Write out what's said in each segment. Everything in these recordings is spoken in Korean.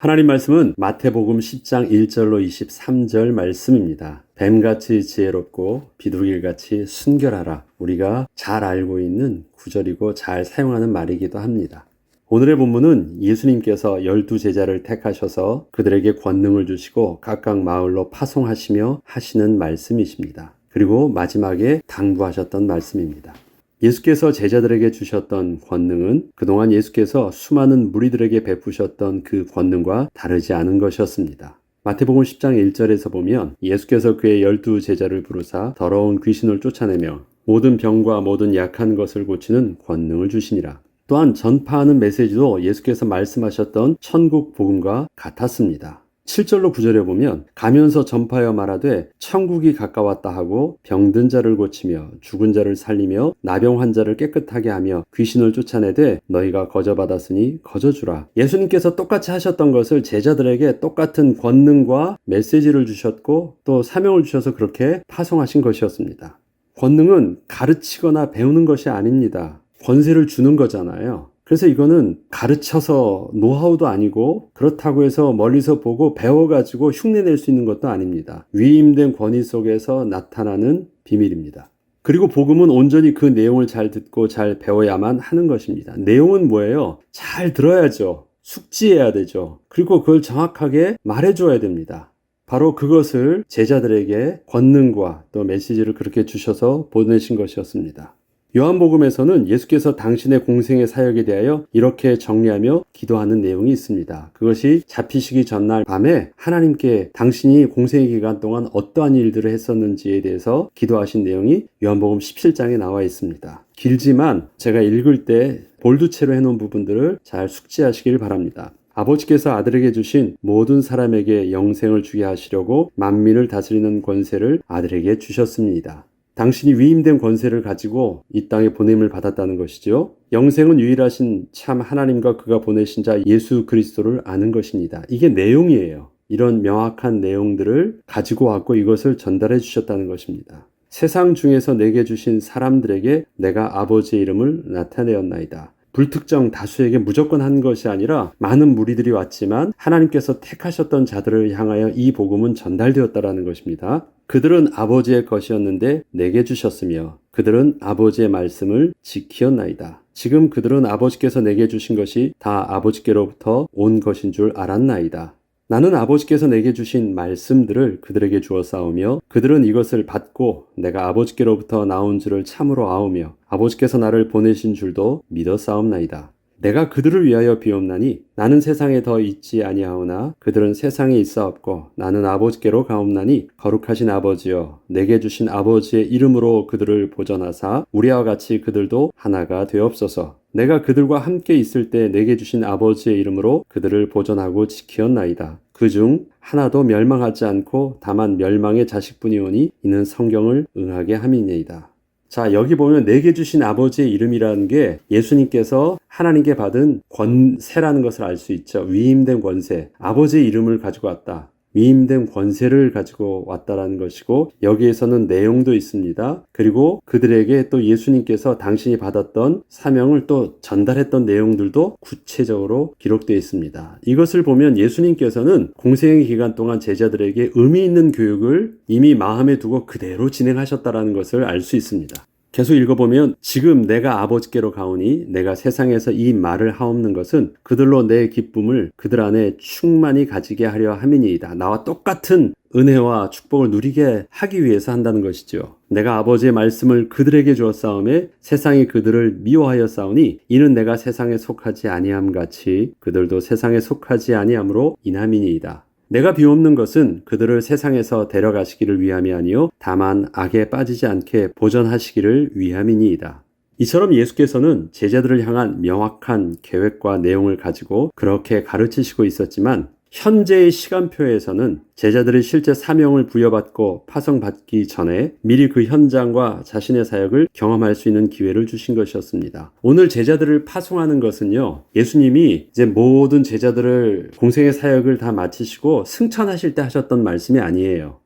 하나님 말씀은 마태복음 10장 1절로 23절 말씀입니다. 뱀같이 지혜롭고 비둘기같이 순결하라. 우리가 잘 알고 있는 구절이고 잘 사용하는 말이기도 합니다. 오늘의 본문은 예수님께서 열두 제자를 택하셔서 그들에게 권능을 주시고 각각 마을로 파송하시며 하시는 말씀이십니다. 그리고 마지막에 당부하셨던 말씀입니다. 예수께서 제자들에게 주셨던 권능은 그동안 예수께서 수많은 무리들에게 베푸셨던 그 권능과 다르지 않은 것이었습니다. 마태복음 10장 1절에서 보면 예수께서 그의 열두 제자를 부르사 더러운 귀신을 쫓아내며 모든 병과 모든 약한 것을 고치는 권능을 주시니라. 또한 전파하는 메시지도 예수께서 말씀하셨던 천국 복음과 같았습니다. 7절로 9절에 보면 가면서 전파하여 말하되 천국이 가까웠다 하고 병든 자를 고치며 죽은 자를 살리며 나병 환자를 깨끗하게 하며 귀신을 쫓아내되 너희가 거저 받았으니 거저 주라. 예수님께서 똑같이 하셨던 것을 제자들에게 똑같은 권능과 메시지를 주셨고 또 사명을 주셔서 그렇게 파송하신 것이었습니다. 권능은 가르치거나 배우는 것이 아닙니다. 권세를 주는 거잖아요. 그래서 이거는 가르쳐서 노하우도 아니고 그렇다고 해서 멀리서 보고 배워가지고 흉내낼 수 있는 것도 아닙니다. 위임된 권위 속에서 나타나는 비밀입니다. 그리고 복음은 온전히 그 내용을 잘 듣고 잘 배워야만 하는 것입니다. 내용은 뭐예요? 잘 들어야죠. 숙지해야 되죠. 그리고 그걸 정확하게 말해줘야 됩니다. 바로 그것을 제자들에게 권능과 또 메시지를 그렇게 주셔서 보내신 것이었습니다. 요한복음에서는 예수께서 당신의 공생의 사역에 대하여 이렇게 정리하며 기도하는 내용이 있습니다. 그것이 잡히시기 전날 밤에 하나님께 당신이 공생의 기간 동안 어떠한 일들을 했었는지에 대해서 기도하신 내용이 요한복음 17장에 나와 있습니다. 길지만 제가 읽을 때 볼드체로 해놓은 부분들을 잘 숙지하시길 바랍니다. 아버지께서 아들에게 주신 모든 사람에게 영생을 주게 하시려고 만민을 다스리는 권세를 아들에게 주셨습니다. 당신이 위임된 권세를 가지고 이 땅에 보냄을 받았다는 것이죠. 영생은 유일하신 참 하나님과 그가 보내신 자 예수 그리스도를 아는 것입니다. 이게 내용이에요. 이런 명확한 내용들을 가지고 왔고 이것을 전달해 주셨다는 것입니다. 세상 중에서 내게 주신 사람들에게 내가 아버지의 이름을 나타내었나이다. 불특정 다수에게 무조건 한 것이 아니라 많은 무리들이 왔지만 하나님께서 택하셨던 자들을 향하여 이 복음은 전달되었다라는 것입니다. 그들은 아버지의 것이었는데 내게 주셨으며 그들은 아버지의 말씀을 지키었나이다. 지금 그들은 아버지께서 내게 주신 것이 다 아버지께로부터 온 것인 줄 알았나이다. 나는 아버지께서 내게 주신 말씀들을 그들에게 주어 싸우며 그들은 이것을 받고 내가 아버지께로부터 나온 줄을 참으로 아우며 아버지께서 나를 보내신 줄도 믿어 싸움나이다. 내가 그들을 위하여 비옵나니 나는 세상에 더 있지 아니하오나 그들은 세상에 있사옵고 나는 아버지께로 가옵나니 거룩하신 아버지여 내게 주신 아버지의 이름으로 그들을 보전하사 우리와 같이 그들도 하나가 되옵소서. 내가 그들과 함께 있을 때 내게 주신 아버지의 이름으로 그들을 보전하고 지키었나이다. 그 중 하나도 멸망하지 않고 다만 멸망의 자식뿐이오니 이는 성경을 응하게 함이니이다 자, 여기 보면 내게 주신 아버지의 이름이라는 게 예수님께서 하나님께 받은 권세라는 것을 알 수 있죠. 위임된 권세. 아버지의 이름을 가지고 왔다. 위임된 권세를 가지고 왔다라는 것이고 여기에서는 내용도 있습니다. 그리고 그들에게 또 예수님께서 당신이 받았던 사명을 또 전달했던 내용들도 구체적으로 기록되어 있습니다. 이것을 보면 예수님께서는 공생의 기간 동안 제자들에게 의미 있는 교육을 이미 마음에 두고 그대로 진행하셨다라는 것을 알 수 있습니다. 계속 읽어보면 지금 내가 아버지께로 가오니 내가 세상에서 이 말을 하옵는 것은 그들로 내 기쁨을 그들 안에 충만히 가지게 하려 함이니이다. 나와 똑같은 은혜와 축복을 누리게 하기 위해서 한다는 것이죠. 내가 아버지의 말씀을 그들에게 싸움에 세상이 그들을 미워하여 싸우니 이는 내가 세상에 속하지 아니함 같이 그들도 세상에 속하지 아니함으로 인함이니이다. 내가 비옵는 것은 그들을 세상에서 데려가시기를 위함이 아니요 다만 악에 빠지지 않게 보전하시기를 위함이니이다. 이처럼 예수께서는 제자들을 향한 명확한 계획과 내용을 가지고 그렇게 가르치시고 있었지만 현재의 시간표에서는 제자들이 실제 사명을 부여받고 파송받기 전에 미리 그 현장과 자신의 사역을 경험할 수 있는 기회를 주신 것이었습니다. 오늘 제자들을 파송하는 것은요, 예수님이 이제 모든 제자들을 공생의 사역을 다 마치시고 승천하실 때 하셨던 말씀이 아니에요.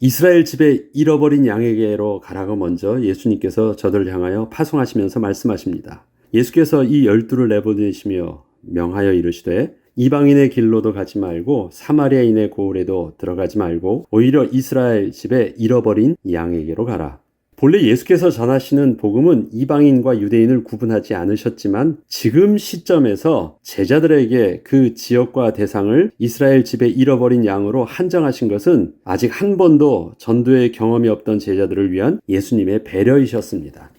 이스라엘 집에 잃어버린 양에게로 가라고 먼저 예수님께서 저들을 향하여 파송하시면서 말씀하십니다. 예수께서 이 열두를 내보내시며 명하여 이르시되 이방인의 길로도 가지 말고 사마리아인의 고을에도 들어가지 말고 오히려 이스라엘 집에 잃어버린 양에게로 가라. 본래 예수께서 전하시는 복음은 이방인과 유대인을 구분하지 않으셨지만 지금 시점에서 제자들에게 그 지역과 대상을 이스라엘 집에 잃어버린 양으로 한정하신 것은 아직 한 번도 전도의 경험이 없던 제자들을 위한 예수님의 배려이셨습니다.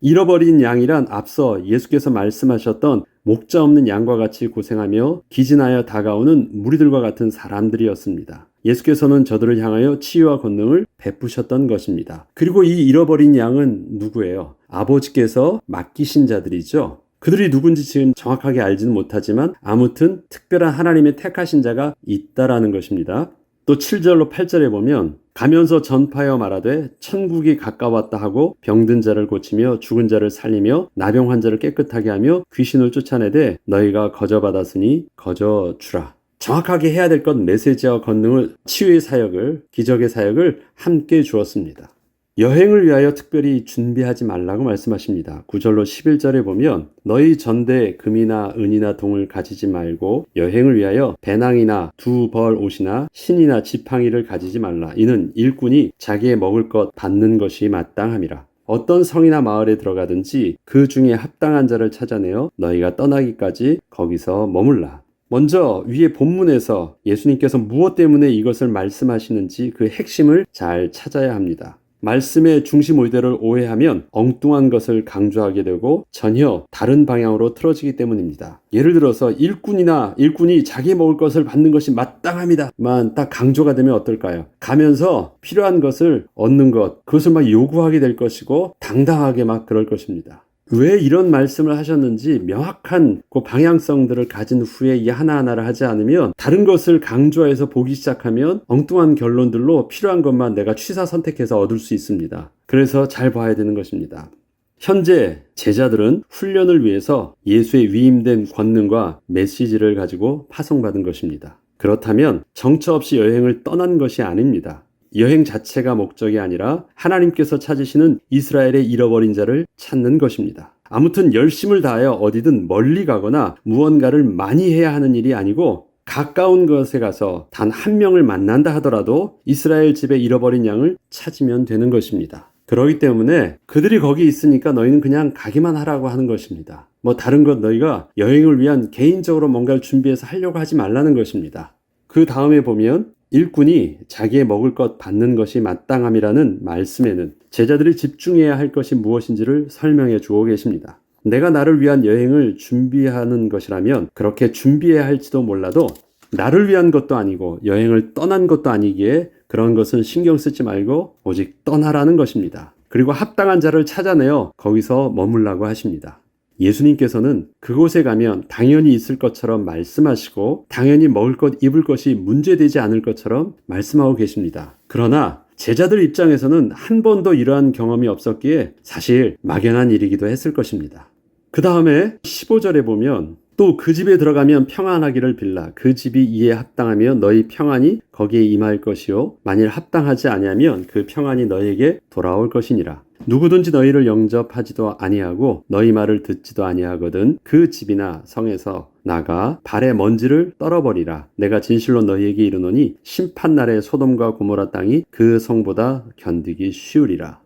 잃어버린 양이란 앞서 예수께서 말씀하셨던 목자 없는 양과 같이 고생하며 기진하여 다가오는 무리들과 같은 사람들이었습니다. 예수께서는 저들을 향하여 치유와 권능을 베푸셨던 것입니다. 그리고 이 잃어버린 양은 누구예요? 아버지께서 맡기신 자들이죠. 그들이 누군지 지금 정확하게 알지는 못하지만 아무튼 특별한 하나님의 택하신 자가 있다라는 것입니다. 또 7절로 8절에 보면 가면서 전파하여 말하되 천국이 가까웠다 하고 병든 자를 고치며 죽은 자를 살리며 나병 환자를 깨끗하게 하며 귀신을 쫓아내되 너희가 거저 받았으니 거저 주라. 정확하게 해야 될것 메시지와 권능을 치유의 사역을 기적의 사역을 함께 주었습니다. 여행을 위하여 특별히 준비하지 말라고 말씀하십니다. 9절로 11절에 보면 너희 전대 금이나 은이나 동을 가지지 말고 여행을 위하여 배낭이나 두 벌 옷이나 신이나 지팡이를 가지지 말라. 이는 일꾼이 자기의 먹을 것 받는 것이 마땅함이라. 어떤 성이나 마을에 들어가든지 그 중에 합당한 자를 찾아내어 너희가 떠나기까지 거기서 머물라. 먼저 위에 본문에서 예수님께서 무엇 때문에 이것을 말씀하시는지 그 핵심을 잘 찾아야 합니다. 말씀의 중심 의대를 오해하면 엉뚱한 것을 강조하게 되고 전혀 다른 방향으로 틀어지기 때문입니다. 예를 들어서 일꾼이나 일꾼이 자기 먹을 것을 받는 것이 마땅합니다만 딱 강조가 되면 어떨까요? 가면서 필요한 것을 얻는 것, 그것을 막 요구하게 될 것이고 당당하게 막 그럴 것입니다. 왜 이런 말씀을 하셨는지 명확한 그 방향성들을 가진 후에 이 하나하나를 하지 않으면 다른 것을 강조해서 보기 시작하면 엉뚱한 결론들로 필요한 것만 내가 취사 선택해서 얻을 수 있습니다. 그래서 잘 봐야 되는 것입니다. 현재 제자들은 훈련을 위해서 예수의 위임된 권능과 메시지를 가지고 파송받은 것입니다. 그렇다면 정처 없이 여행을 떠난 것이 아닙니다. 여행 자체가 목적이 아니라 하나님께서 찾으시는 이스라엘의 잃어버린 자를 찾는 것입니다. 아무튼 열심을 다하여 어디든 멀리 가거나 무언가를 많이 해야 하는 일이 아니고 가까운 것에 가서 단 한 명을 만난다 하더라도 이스라엘 집에 잃어버린 양을 찾으면 되는 것입니다. 그러기 때문에 그들이 거기 있으니까 너희는 그냥 가기만 하라고 하는 것입니다. 뭐 다른 것 너희가 여행을 위한 개인적으로 뭔가를 준비해서 하려고 하지 말라는 것입니다. 그 다음에 보면 일꾼이 자기의 먹을 것 받는 것이 마땅함이라는 말씀에는 제자들이 집중해야 할 것이 무엇인지를 설명해 주고 계십니다. 내가 나를 위한 여행을 준비하는 것이라면 그렇게 준비해야 할지도 몰라도 나를 위한 것도 아니고 여행을 떠난 것도 아니기에 그런 것은 신경 쓰지 말고 오직 떠나라는 것입니다. 그리고 합당한 자를 찾아내어 거기서 머물라고 하십니다. 예수님께서는 그곳에 가면 당연히 있을 것처럼 말씀하시고 당연히 먹을 것, 입을 것이 문제되지 않을 것처럼 말씀하고 계십니다. 그러나 제자들 입장에서는 한 번도 이러한 경험이 없었기에 사실 막연한 일이기도 했을 것입니다. 그 다음에 15절에 보면 또 그 집에 들어가면 평안하기를 빌라 그 집이 이에 합당하면 너희 평안이 거기에 임할 것이요 만일 합당하지 아니하면 그 평안이 너희에게 돌아올 것이니라 누구든지 너희를 영접하지도 아니하고 너희 말을 듣지도 아니하거든 그 집이나 성에서 나가 발의 먼지를 떨어버리라. 내가 진실로 너희에게 이르노니 심판날에 소돔과 고모라 땅이 그 성보다 견디기 쉬우리라.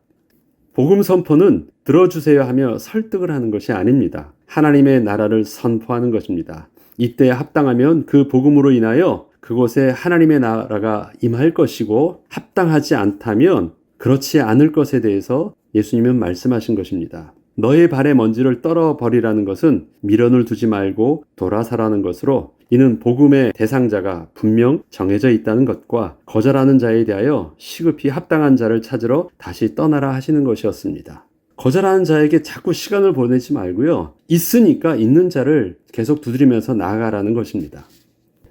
복음 선포는 들어주세요 하며 설득을 하는 것이 아닙니다. 하나님의 나라를 선포하는 것입니다. 이때 합당하면 그 복음으로 인하여 그곳에 하나님의 나라가 임할 것이고 합당하지 않다면 그렇지 않을 것에 대해서 예수님은 말씀하신 것입니다. 너의 발에 먼지를 떨어버리라는 것은 미련을 두지 말고 돌아서라는 것으로 이는 복음의 대상자가 분명 정해져 있다는 것과 거절하는 자에 대하여 시급히 합당한 자를 찾으러 다시 떠나라 하시는 것이었습니다. 거절하는 자에게 자꾸 시간을 보내지 말고요. 있으니까 있는 자를 계속 두드리면서 나아가라는 것입니다.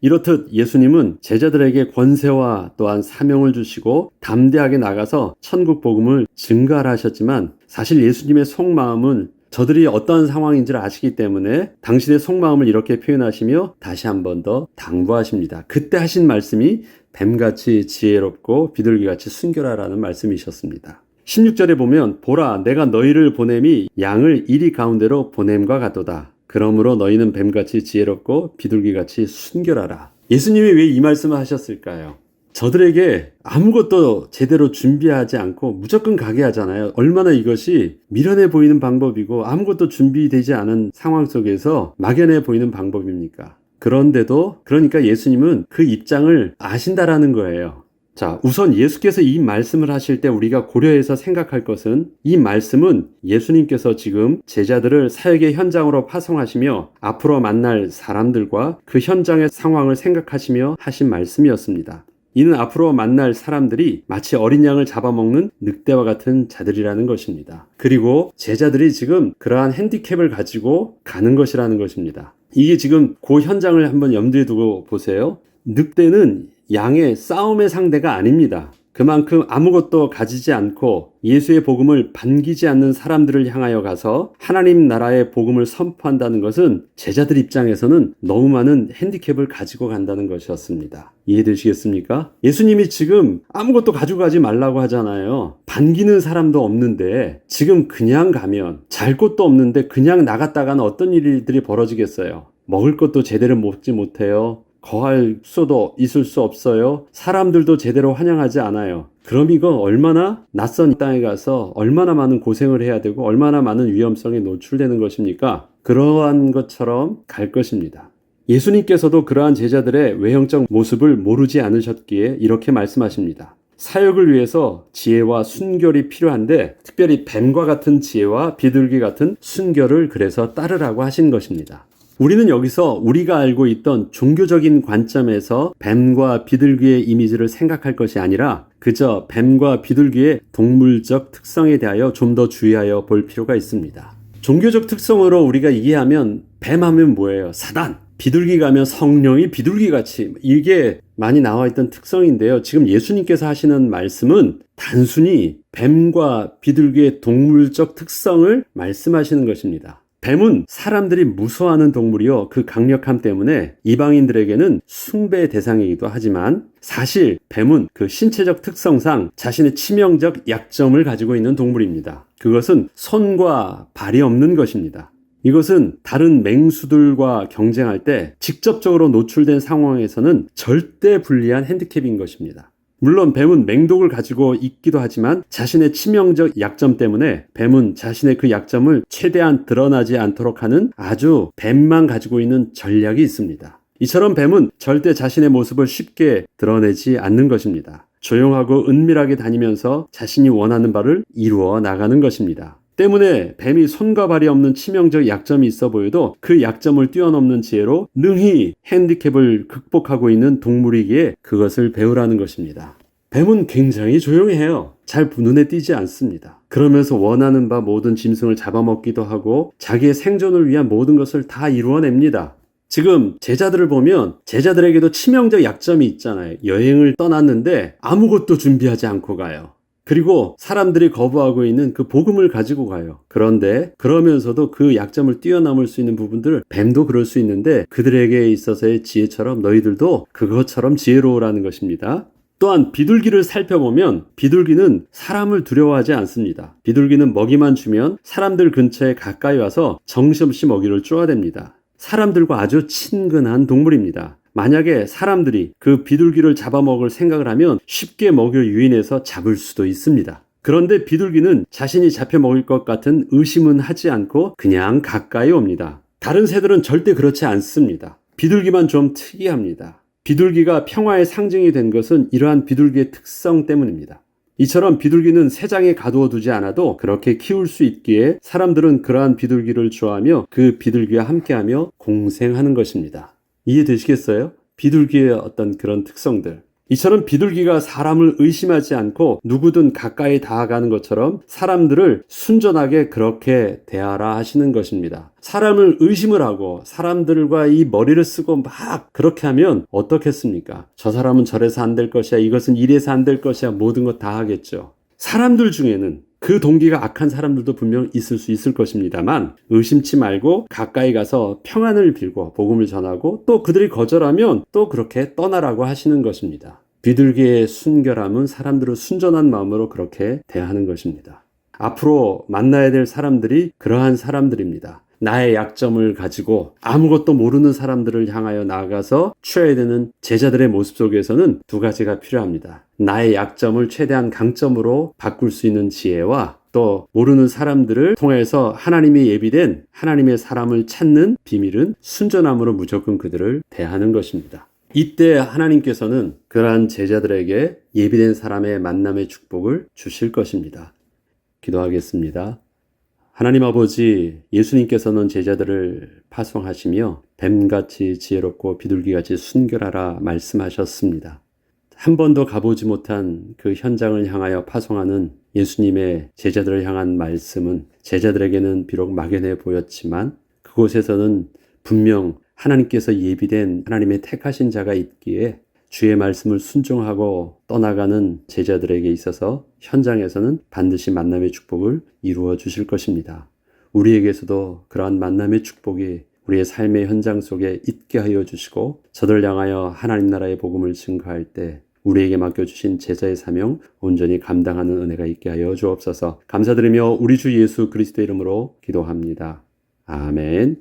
이렇듯 예수님은 제자들에게 권세와 또한 사명을 주시고 담대하게 나가서 천국 복음을 증가를 하셨지만 사실 예수님의 속마음은 저들이 어떤 상황인지를 아시기 때문에 당신의 속마음을 이렇게 표현하시며 다시 한 번 더 당부하십니다. 그때 하신 말씀이 뱀같이 지혜롭고 비둘기같이 순결하라는 말씀이셨습니다. 16절에 보면 보라 내가 너희를 보냄이 양을 이리 가운데로 보냄과 같도다. 그러므로 너희는 뱀같이 지혜롭고 비둘기같이 순결하라. 예수님이 왜 이 말씀을 하셨을까요? 저들에게 아무것도 제대로 준비하지 않고 무조건 가게 하잖아요. 얼마나 이것이 미련해 보이는 방법이고 아무것도 준비되지 않은 상황 속에서 막연해 보이는 방법입니까? 그런데도 그러니까 예수님은 그 입장을 아신다라는 거예요. 자, 우선 예수께서 이 말씀을 하실 때 우리가 고려해서 생각할 것은 이 말씀은 예수님께서 지금 제자들을 사역의 현장으로 파송하시며 앞으로 만날 사람들과 그 현장의 상황을 생각하시며 하신 말씀이었습니다. 이는 앞으로 만날 사람들이 마치 어린 양을 잡아먹는 늑대와 같은 자들이라는 것입니다. 그리고 제자들이 지금 그러한 핸디캡을 가지고 가는 것이라는 것입니다. 이게 지금 그 현장을 한번 염두에 두고 보세요. 늑대는 양의 싸움의 상대가 아닙니다. 그만큼 아무것도 가지지 않고 예수의 복음을 반기지 않는 사람들을 향하여 가서 하나님 나라의 복음을 선포한다는 것은 제자들 입장에서는 너무 많은 핸디캡을 가지고 간다는 것이었습니다. 이해되시겠습니까? 예수님이 지금 아무것도 가지고 가지 말라고 하잖아요. 반기는 사람도 없는데 지금 그냥 가면 잘 곳도 없는데 그냥 나갔다가는 어떤 일들이 벌어지겠어요? 먹을 것도 제대로 먹지 못해요. 거할 수도 있을 수 없어요. 사람들도 제대로 환영하지 않아요. 그럼 이거 얼마나 낯선 땅에 가서 얼마나 많은 고생을 해야 되고 얼마나 많은 위험성에 노출되는 것입니까? 그러한 것처럼 갈 것입니다. 예수님께서도 그러한 제자들의 외형적 모습을 모르지 않으셨기에 이렇게 말씀하십니다. 사역을 위해서 지혜와 순결이 필요한데 특별히 뱀과 같은 지혜와 비둘기 같은 순결을 그래서 따르라고 하신 것입니다. 우리는 여기서 우리가 알고 있던 종교적인 관점에서 뱀과 비둘기의 이미지를 생각할 것이 아니라 그저 뱀과 비둘기의 동물적 특성에 대하여 좀 더 주의하여 볼 필요가 있습니다. 종교적 특성으로 우리가 이해하면 뱀 하면 뭐예요? 사단. 비둘기 가면 성령이 비둘기 같이 이게 많이 나와 있던 특성인데요. 지금 예수님께서 하시는 말씀은 단순히 뱀과 비둘기의 동물적 특성을 말씀하시는 것입니다. 뱀은 사람들이 무서워하는 동물이요. 그 강력함 때문에 이방인들에게는 숭배의 대상이기도 하지만 사실 뱀은 그 신체적 특성상 자신의 치명적 약점을 가지고 있는 동물입니다. 그것은 손과 발이 없는 것입니다. 이것은 다른 맹수들과 경쟁할 때 직접적으로 노출된 상황에서는 절대 불리한 핸디캡인 것입니다. 물론 뱀은 맹독을 가지고 있기도 하지만 자신의 치명적 약점 때문에 뱀은 자신의 그 약점을 최대한 드러나지 않도록 하는 아주 뱀만 가지고 있는 전략이 있습니다. 이처럼 뱀은 절대 자신의 모습을 쉽게 드러내지 않는 것입니다. 조용하고 은밀하게 다니면서 자신이 원하는 바를 이루어 나가는 것입니다. 때문에 뱀이 손과 발이 없는 치명적 약점이 있어 보여도 그 약점을 뛰어넘는 지혜로 능히 핸디캡을 극복하고 있는 동물이기에 그것을 배우라는 것입니다. 뱀은 굉장히 조용해요. 잘 눈에 띄지 않습니다. 그러면서 원하는 바 모든 짐승을 잡아먹기도 하고 자기의 생존을 위한 모든 것을 다 이루어냅니다. 지금 제자들을 보면 제자들에게도 치명적 약점이 있잖아요. 여행을 떠났는데 아무것도 준비하지 않고 가요. 그리고 사람들이 거부하고 있는 그 복음을 가지고 가요. 그런데 그러면서도 그 약점을 뛰어넘을 수 있는 부분들을 뱀도 그럴 수 있는데 그들에게 있어서의 지혜처럼 너희들도 그것처럼 지혜로우라는 것입니다. 또한 비둘기를 살펴보면 비둘기는 사람을 두려워하지 않습니다. 비둘기는 먹이만 주면 사람들 근처에 가까이 와서 정신없이 먹이를 쪼아댑니다. 사람들과 아주 친근한 동물입니다. 만약에 사람들이 그 비둘기를 잡아먹을 생각을 하면 쉽게 먹여 유인해서 잡을 수도 있습니다. 그런데 비둘기는 자신이 잡혀 먹을 것 같은 의심은 하지 않고 그냥 가까이 옵니다. 다른 새들은 절대 그렇지 않습니다. 비둘기만 좀 특이합니다. 비둘기가 평화의 상징이 된 것은 이러한 비둘기의 특성 때문입니다. 이처럼 비둘기는 새장에 가두어 두지 않아도 그렇게 키울 수 있기에 사람들은 그러한 비둘기를 좋아하며 그 비둘기와 함께하며 공생하는 것입니다. 이해되시겠어요? 비둘기의 어떤 그런 특성들. 이처럼 비둘기가 사람을 의심하지 않고 누구든 가까이 다가가는 것처럼 사람들을 순전하게 그렇게 대하라 하시는 것입니다. 사람을 의심을 하고 사람들과 이 머리를 쓰고 막 그렇게 하면 어떻겠습니까? 저 사람은 저래서 안 될 것이야. 이것은 이래서 안 될 것이야. 모든 것 다 하겠죠. 사람들 중에는 그 동기가 악한 사람들도 분명 있을 수 있을 것입니다만 의심치 말고 가까이 가서 평안을 빌고 복음을 전하고 또 그들이 거절하면 또 그렇게 떠나라고 하시는 것입니다. 비둘기의 순결함은 사람들을 순전한 마음으로 그렇게 대하는 것입니다. 앞으로 만나야 될 사람들이 그러한 사람들입니다. 나의 약점을 가지고 아무것도 모르는 사람들을 향하여 나아가서 취해야 되는 제자들의 모습 속에서는 두 가지가 필요합니다. 나의 약점을 최대한 강점으로 바꿀 수 있는 지혜와 또 모르는 사람들을 통해서 하나님이 예비된 하나님의 사람을 찾는 비밀은 순전함으로 무조건 그들을 대하는 것입니다. 이때 하나님께서는 그러한 제자들에게 예비된 사람의 만남의 축복을 주실 것입니다. 기도하겠습니다. 하나님 아버지, 예수님께서는 제자들을 파송하시며 뱀같이 지혜롭고 비둘기같이 순결하라 말씀하셨습니다. 한 번도 가보지 못한 그 현장을 향하여 파송하는 예수님의 제자들을 향한 말씀은 제자들에게는 비록 막연해 보였지만 그곳에서는 분명 하나님께서 예비된 하나님의 택하신 자가 있기에 주의 말씀을 순종하고 떠나가는 제자들에게 있어서 현장에서는 반드시 만남의 축복을 이루어 주실 것입니다. 우리에게서도 그러한 만남의 축복이 우리의 삶의 현장 속에 있게 하여 주시고 저들 향하여 하나님 나라의 복음을 증거할 때 우리에게 맡겨주신 제자의 사명 온전히 감당하는 은혜가 있게 하여 주옵소서 감사드리며 우리 주 예수 그리스도 이름으로 기도합니다. 아멘.